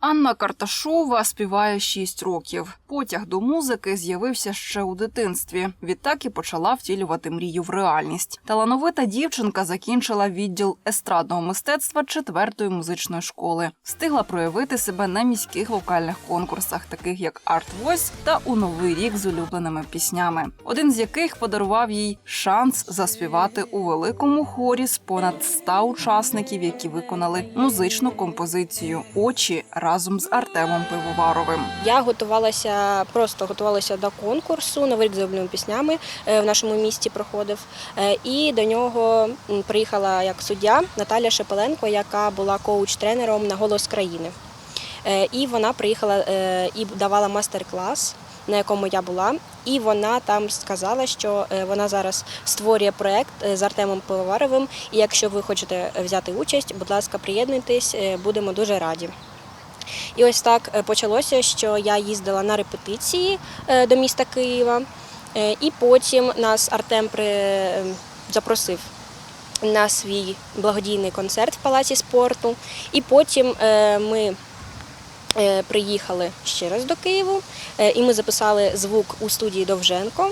Анна Карташова співає 6 років. Потяг до музики з'явився ще у дитинстві. Відтак і почала втілювати мрію в реальність. Талановита дівчинка закінчила відділ естрадного мистецтва четвертої музичної школи. Встигла проявити себе на міських вокальних конкурсах, таких як Art Voice та у новий рік з улюбленими піснями. Один з яких подарував їй шанс заспівати у великому хорі з понад 100 учасників, які виконали музичну композицію Очі разом з Артемом Пивоваровим. Я готувалася, просто готувалася до конкурсу Новий рік з улюбленими піснями е, в нашому місті проходив. Е, І до нього приїхала як суддя Наталя Шепеленко, яка була коуч-тренером на голос країни. Е, І вона приїхала і давала майстер-клас, на якому я була. І вона там сказала, що вона зараз створює проект з Артемом Пивоваровим. І якщо ви хочете взяти участь, будь ласка, приєднуйтесь, будемо дуже раді. І ось так е, почалося, що я їздила на репетиції е, до міста Києва, е, і потім нас Артем запросив на свій благодійний концерт в палаці спорту. І потім ми приїхали ще раз до Києву, і ми записали звук у студії Довженко.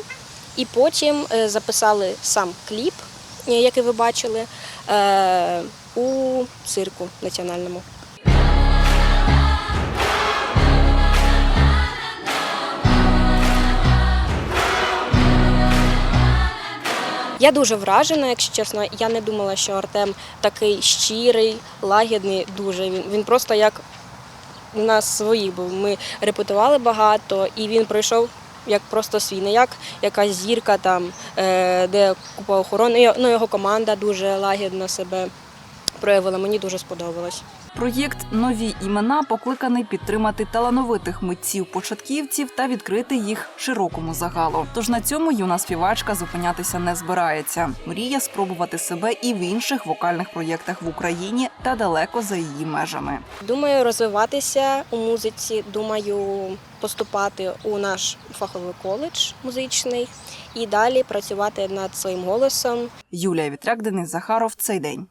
І потім записали сам кліп, який ви бачили, у цирку національному. Я дуже вражена, якщо чесно. Я не думала, що Артем такий щирий, лагідний, дуже. Він, він просто як у нас свої був. Ми репетували багато, і він пройшов як просто свій, не як якась зірка там, е, де купа охорони. Ну, його команда дуже лагідно себе проявила. Мені дуже сподобалось. Проєкт Нові імена покликаний підтримати талановитих митців-початківців та відкрити їх широкому загалу. Тож на цьому юна співачка зупинятися не збирається. Мріє спробувати себе і в інших вокальних проєктах в Україні та далеко за її межами. Думаю, розвиватися у музиці. Думаю, поступати у наш фаховий коледж музичний і далі працювати над своїм голосом. Юлія Вітряк, Денис Захаров. Цей день.